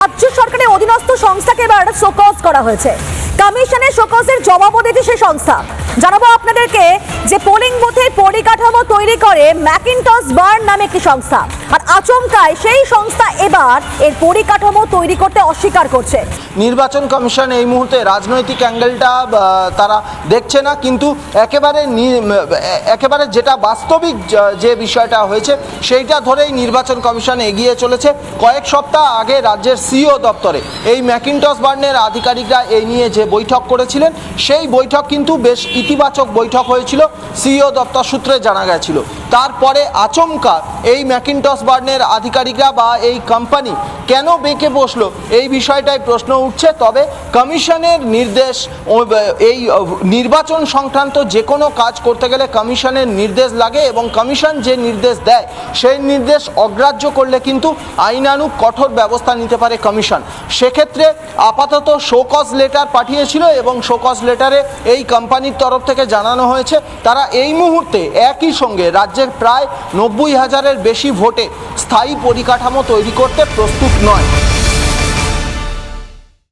রাজ্য সরকারের অধীনস্থ সংস্থাকে এবার শোকজ করা হয়েছে। কমিশনের শোকজের জবাবও দিয়েছে সে সংস্থা। জানাব আপনাদেরকে যে পোলিং বুথের পরিকাঠামো তৈরি করে ম্যাকিনটস বার্ন নামে একটি সংস্থা। আর আচমকায় সেই সংস্থা এবার এর পরিকাঠামো তৈরি করতে অস্বীকার করছে। নির্বাচন কমিশন এই মুহূর্তে রাজনৈতিক অ্যাঙ্গেলটা তারা দেখছে না, কিন্তু একেবারে একেবারে যেটা বাস্তবিক যে বিষয়টা হয়েছে, সেইটা ধরেই নির্বাচন কমিশন এগিয়ে চলেছে। কয়েক সপ্তাহ আগে রাজ্যের সিও দপ্তরে এই ম্যাকিনটস বার্নের আধিকারিকরা এই নিয়ে যে বৈঠক করেছিলেন, সেই বৈঠক কিন্তু বেশ ইতিবাচক বৈঠক হয়েছিল। সিও দপ্তর সূত্রে জানা গেছিল। তারপরে আচমকা এই ম্যাকিনটস বার্নের আধিকারিকরা বা এই কোম্পানি কেন বেঁকে বসল? এই বিষয়টাই প্রশ্ন উঠছে। তবে কমিশনের নির্দেশ এই নির্বাচন সংক্রান্ত যে কোনো কাজ করতে গেলে কমিশনের নির্দেশ লাগে এবং কমিশন যে নির্দেশ দেয়, সেই নির্দেশ অগ্রাহ্য করলে কিন্তু আইনানুগ কঠোর ব্যবস্থা নিতে পারে কমিশন। সেক্ষেত্রে আপাতত শোকজ লেটার পাঠিয়েছিল এবং শোকজ লেটারে এই কোম্পানির তরফ থেকে জানানো হয়েছে, তারা এই মুহূর্তে একই সঙ্গে রাজ্যের প্রায় নব্বই হাজারের বেশি ভোটে স্থায়ী পরিকাঠামো তৈরি করতে প্রস্তুত নয়।